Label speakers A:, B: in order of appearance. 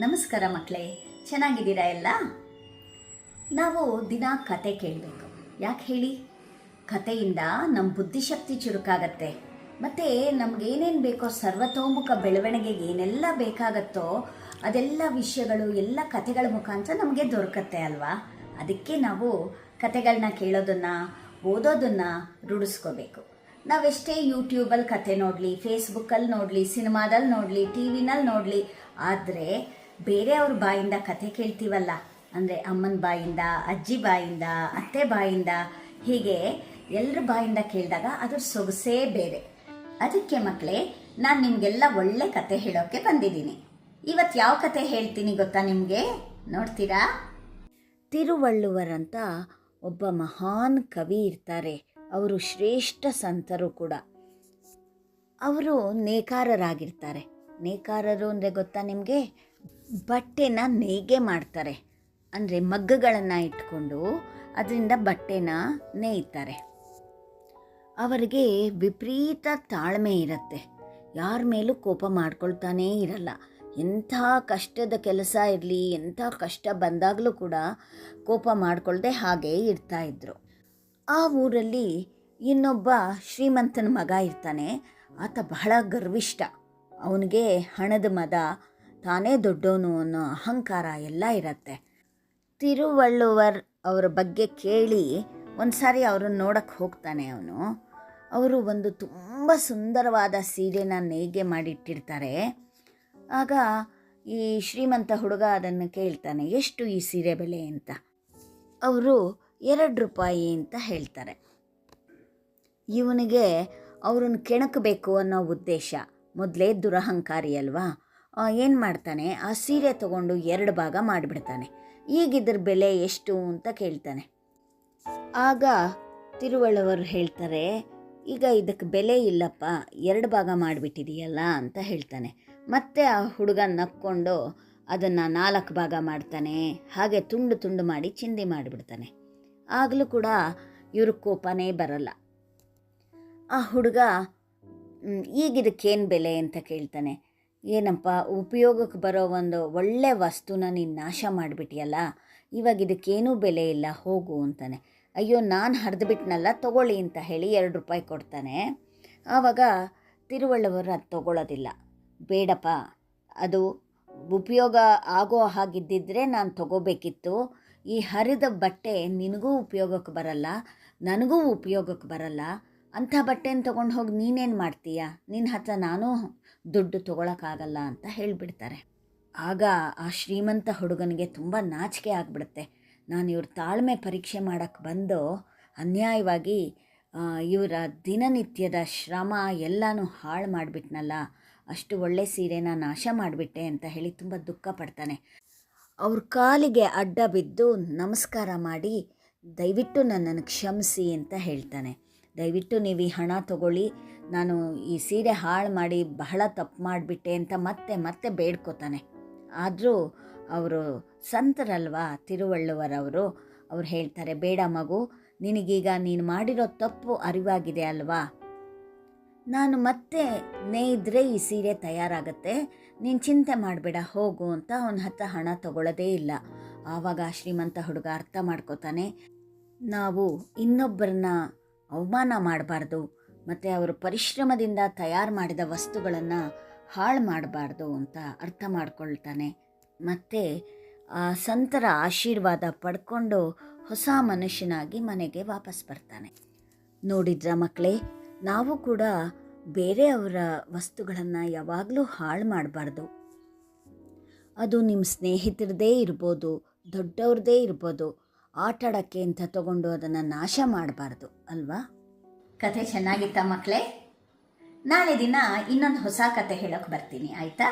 A: ನಮಸ್ಕಾರ ಮಕ್ಕಳೇ, ಚೆನ್ನಾಗಿದ್ದೀರಾ ಎಲ್ಲ? ನಾವು ದಿನ ಕತೆ ಕೇಳಬೇಕು. ಯಾಕೆ ಹೇಳಿ? ಕತೆಯಿಂದ ನಮ್ಮ ಬುದ್ಧಿಶಕ್ತಿ ಚುರುಕಾಗತ್ತೆ. ಮತ್ತು ನಮಗೇನೇನು ಬೇಕೋ ಸರ್ವತೋಮುಖ ಬೆಳವಣಿಗೆಗೆ ಏನೆಲ್ಲ ಬೇಕಾಗತ್ತೋ ಅದೆಲ್ಲ ವಿಷಯಗಳು, ಎಲ್ಲ ಕತೆಗಳ ಮುಖಾಂತರ ನಮಗೆ ದೊರಕತ್ತೆ ಅಲ್ವಾ? ಅದಕ್ಕೆ ನಾವು ಕತೆಗಳನ್ನ ಕೇಳೋದನ್ನು, ಓದೋದನ್ನು ರೂಢಿಸ್ಕೋಬೇಕು. ನಾವೆಷ್ಟೇ ಯೂಟ್ಯೂಬಲ್ಲಿ ಕತೆ ನೋಡಲಿ ಫೇಸ್ಬುಕ್ಕಲ್ಲಿ ನೋಡಲಿ ಸಿನಿಮಾದಲ್ಲಿ ನೋಡಲಿ, ಟಿ ವಿನಲ್ಲಿ ನೋಡಲಿ, ಆದರೆ ಬೇರೆಯವ್ರ ಬಾಯಿಂದ ಕತೆ ಕೇಳ್ತೀವಲ್ಲ? ಅಂದರೆ ಅಮ್ಮನ ಬಾಯಿಂದ, ಅಜ್ಜಿ ಬಾಯಿಂದ, ಅತ್ತೆ ಬಾಯಿಂದ, ಹೀಗೆ ಎಲ್ಲರ ಬಾಯಿಂದ ಕೇಳಿದಾಗ ಅದ್ರ ಸೊಗಸೇ ಬೇರೆ. ಅದಕ್ಕೆ ಮಕ್ಕಳೇ ನಾನು ನಿಮಗೆಲ್ಲ ಒಳ್ಳೆ ಕತೆ ಹೇಳೋಕ್ಕೆ ಬಂದಿದ್ದೀನಿ. ಇವತ್ತು ಯಾವ ಕತೆ ಹೇಳ್ತೀನಿ ಗೊತ್ತಾ ನಿಮಗೆ? ನೋಡ್ತೀರಾ? ತಿರುವಳ್ಳುವರಂತ ಒಬ್ಬ ಮಹಾನ್ ಕವಿ ಇರ್ತಾರೆ. ಅವರು ಶ್ರೇಷ್ಠ ಸಂತರು ಕೂಡ. ಅವರು ನೇಕಾರರಾಗಿರ್ತಾರೆ. ನೇಕಾರರು ಅಂದರೆ ಗೊತ್ತಾ ನಿಮಗೆ? ಬಟ್ಟೆನ ನೇಯ್ಗೆ ಮಾಡ್ತಾರೆ. ಅಂದರೆ ಮಗ್ಗಗಳನ್ನು ಇಟ್ಕೊಂಡು ಅದರಿಂದ ಬಟ್ಟೆನ ನೇಯ್ತಾರೆ. ಅವರಿಗೆ ವಿಪರೀತ ತಾಳ್ಮೆ ಇರುತ್ತೆ. ಯಾರ ಮೇಲೂ ಕೋಪ ಮಾಡ್ಕೊಳ್ತಾನೇ ಇರಲ್ಲ. ಎಂಥ ಕಷ್ಟದ ಕೆಲಸ ಇರಲಿ, ಎಂಥ ಕಷ್ಟ ಬಂದಾಗಲೂ ಕೂಡ ಕೋಪ ಮಾಡಿಕೊಳ್ಳದೆ ಹಾಗೇ ಇರ್ತಾಯಿದ್ರು ಆ ಊರಲ್ಲಿ ಇನ್ನೊಬ್ಬ ಶ್ರೀಮಂತನ ಮಗ ಇರ್ತಾನೆ. ಆತ ಬಹಳ ಗರ್ವಿಷ್ಠ. ಅವನಿಗೆ ಹಣದ ಮದ ತಾನೇ ದೊಡ್ಡವನು ಅನ್ನೋ ಅಹಂಕಾರ ಎಲ್ಲ ಇರತ್ತೆ. ತಿರುವಳ್ಳುವರ್ ಅವರ ಬಗ್ಗೆ ಕೇಳಿ ಒಂದು ಸಾರಿ ಅವ್ರನ್ನ ನೋಡಕ್ಕೆ ಹೋಗ್ತಾನೆ ಅವನು. ಅವರು ಒಂದು ತುಂಬ ಸುಂದರವಾದ ಸೀರೆನ ನೇಯ್ಗೆ ಮಾಡಿಟ್ಟಿರ್ತಾರೆ. ಆಗ ಈ ಶ್ರೀಮಂತ ಹುಡುಗ ಅದನ್ನು ಕೇಳ್ತಾನೆ, ಎಷ್ಟು ಈ ಸೀರೆ ಬೆಲೆ ಅಂತ? ಅವರು, ಎರಡು ರೂಪಾಯಿ ಅಂತ ಹೇಳ್ತಾರೆ. ಇವನಿಗೆ ಅವ್ರನ್ನ ಕೆಣಕಬೇಕು ಅನ್ನೋ ಉದ್ದೇಶ, ಮೊದಲೇ ದುರಹಂಕಾರಿ ಅಲ್ವಾ? ಏನು ಮಾಡ್ತಾನೆ? ಆ ಸೀರೆ ತಗೊಂಡು ಎರಡು ಭಾಗ ಮಾಡಿಬಿಡ್ತಾನೆ. ಈಗ ಇದ್ರ ಬೆಲೆ ಎಷ್ಟು ಅಂತ ಕೇಳ್ತಾನೆ. ಆಗ ತಿರುವಳ್ಳವರು ಹೇಳ್ತಾರೆ, ಈಗ ಇದಕ್ಕೆ ಬೆಲೆ ಇಲ್ಲಪ್ಪ, ಎರಡು ಭಾಗ ಮಾಡಿಬಿಟ್ಟಿದೆಯಲ್ಲ ಅಂತ ಹೇಳ್ತಾನೆ. ಮತ್ತೆ ಆ ಹುಡುಗ ನಕ್ಕೊಂಡು ಅದನ್ನು ನಾಲ್ಕು ಭಾಗ ಮಾಡ್ತಾನೆ. ಹಾಗೆ ತುಂಡು ತುಂಡು ಮಾಡಿ ಚಿಂದಿ ಮಾಡಿಬಿಡ್ತಾನೆ. ಆಗಲೂ ಕೂಡ ಇವ್ರ ಕೋಪನೇ ಬರಲ್ಲ. ಆ ಹುಡುಗ ಈಗಿದಕ್ಕೇನು ಬೆಲೆ? ಅಂತ ಕೇಳ್ತಾನೆ. ಏನಪ್ಪ, ಉಪಯೋಗಕ್ಕೆ ಬರೋ ಒಂದು ಒಳ್ಳೆ ವಸ್ತುನ ನೀನು ನಾಶ ಮಾಡಿಬಿಟ್ಟಿಯಲ್ಲ ಇವಾಗ ಇದಕ್ಕೇನೂ ಬೆಲೆ ಇಲ್ಲ, ಹೋಗು ಅಂತಾನೆ. ಅಯ್ಯೋ, ನಾನು ಹರಿದ್ಬಿಟ್ನಲ್ಲ ತಗೊಳ್ಳಿ ಅಂತ ಹೇಳಿ ಎರಡು ರೂಪಾಯಿ ಕೊಡ್ತಾನೆ. ಆವಾಗ ತಿರುವಳ್ಳವರು ಅದು ತಗೊಳ್ಳೋದಿಲ್ಲ ಬೇಡಪ್ಪ, ಅದು ಉಪಯೋಗ ಆಗೋ ಹಾಗಿದ್ದಿದ್ರೆ ನಾನು ತಗೋಬೇಕಿತ್ತು. ಈ ಹರಿದ ಬಟ್ಟೆ ನಿನಗೂ ಉಪಯೋಗಕ್ಕೆ ಬರಲ್ಲ, ನನಗೂ ಉಪಯೋಗಕ್ಕೆ ಬರಲ್ಲ. ಅಂಥ ಬಟ್ಟೆನ ತೊಗೊಂಡು ಹೋಗಿ ನೀನೇನು ಮಾಡ್ತೀಯ? ನಿನ್ನ ಹತ್ರ ನಾನು ದುಡ್ಡು ತೊಗೊಳಕ್ಕಾಗಲ್ಲ ಅಂತ ಹೇಳಿಬಿಡ್ತಾರೆ. ಆಗ ಆ ಶ್ರೀಮಂತ ಹುಡುಗನಿಗೆ ತುಂಬ ನಾಚಿಕೆ ಆಗಿಬಿಡುತ್ತೆ. ನಾನು ಇವ್ರ ತಾಳ್ಮೆ ಪರೀಕ್ಷೆ ಮಾಡೋಕ್ಕೆ ಬಂದು ಅನ್ಯಾಯವಾಗಿ ಇವರ ದಿನನಿತ್ಯದ ಶ್ರಮ ಎಲ್ಲನೂ ಹಾಳು ಮಾಡಿಬಿಟ್ನಲ್ಲ, ಅಷ್ಟು ಒಳ್ಳೆ ಸೀರೆನ ನಾಶ ಮಾಡಿಬಿಟ್ಟೆ ಅಂತ ಹೇಳಿ ತುಂಬ ದುಃಖ ಪಡ್ತಾನೆ. ಅವ್ರ ಕಾಲಿಗೆ ಅಡ್ಡ ಬಿದ್ದು ನಮಸ್ಕಾರ ಮಾಡಿ ದಯವಿಟ್ಟು ನನ್ನನ್ನು ಕ್ಷಮಿಸಿ ಅಂತ ಹೇಳ್ತಾನೆ. ದಯವಿಟ್ಟು ನೀವು ಈ ಹಣ ತಗೊಳ್ಳಿ. ನಾನು ಈ ಸೀರೆ ಹಾಳು ಮಾಡಿ ಬಹಳ ತಪ್ಪು ಮಾಡಿಬಿಟ್ಟೆ ಅಂತ ಮತ್ತೆ ಮತ್ತೆ ಬೇಡ್ಕೋತಾನೆ. ಆದರೂ ಅವರು ಸಂತರಲ್ವಾ ತಿರುವಳ್ಳುವರವರು? ಅವ್ರು ಹೇಳ್ತಾರೆ, ಬೇಡ ಮಗು, ನಿನಗೀಗ ನೀನು ಮಾಡಿರೋ ತಪ್ಪು ಅರಿವಾಗಿದೆ ಅಲ್ವಾ? ನಾನು ಮತ್ತೆ ನೇಯ್ದ್ರೆ ಈ ಸೀರೆ ತಯಾರಾಗುತ್ತೆ. ನೀನು ಚಿಂತೆ ಮಾಡಬೇಡ, ಹೋಗು ಅಂತ ಅವನ ಹತ್ರ ಹಣ ತಗೊಳ್ಳೋದೇ ಇಲ್ಲ. ಆವಾಗ ಶ್ರೀಮಂತ ಹುಡುಗ ಅರ್ಥ ಮಾಡ್ಕೋತಾನೆ, ನಾವು ಇನ್ನೊಬ್ಬರನ್ನ ಅವಮಾನ ಮಾಡಬಾರ್ದು ಮತ್ತು ಅವರು ಪರಿಶ್ರಮದಿಂದ ತಯಾರು ಮಾಡಿದ ವಸ್ತುಗಳನ್ನು ಹಾಳು ಮಾಡಬಾರ್ದು ಅಂತ ಅರ್ಥ ಮಾಡ್ಕೊಳ್ತಾನೆ. ಮತ್ತು ಸಂತರ ಆಶೀರ್ವಾದ ಪಡ್ಕೊಂಡು ಹೊಸ ಮನುಷ್ಯನಾಗಿ ಮನೆಗೆ ವಾಪಸ್ ಬರ್ತಾನೆ. ನೋಡಿದ್ರ ಮಕ್ಕಳೇ ನಾವು ಕೂಡ ಬೇರೆಯವರ ವಸ್ತುಗಳನ್ನು ಯಾವಾಗಲೂ ಹಾಳು ಮಾಡಬಾರ್ದು. ಅದು ನಿಮ್ಮ ಸ್ನೇಹಿತರದೇ ಇರ್ಬೋದು ದೊಡ್ಡವ್ರದ್ದೇ ಇರ್ಬೋದು ಆಟ ಆಡೋಕ್ಕೆ ಅಂತ ತಗೊಂಡು ಅದನ್ನು ನಾಶ ಮಾಡಬಾರ್ದು, ಅಲ್ವಾ? ಕತೆ ಚೆನ್ನಾಗಿತ್ತ ಮಕ್ಕಳೇ ನಾಳೆ ದಿನ ಇನ್ನೊಂದು ಹೊಸ ಕತೆ ಹೇಳೋಕೆ ಬರ್ತೀನಿ, ಆಯಿತಾ?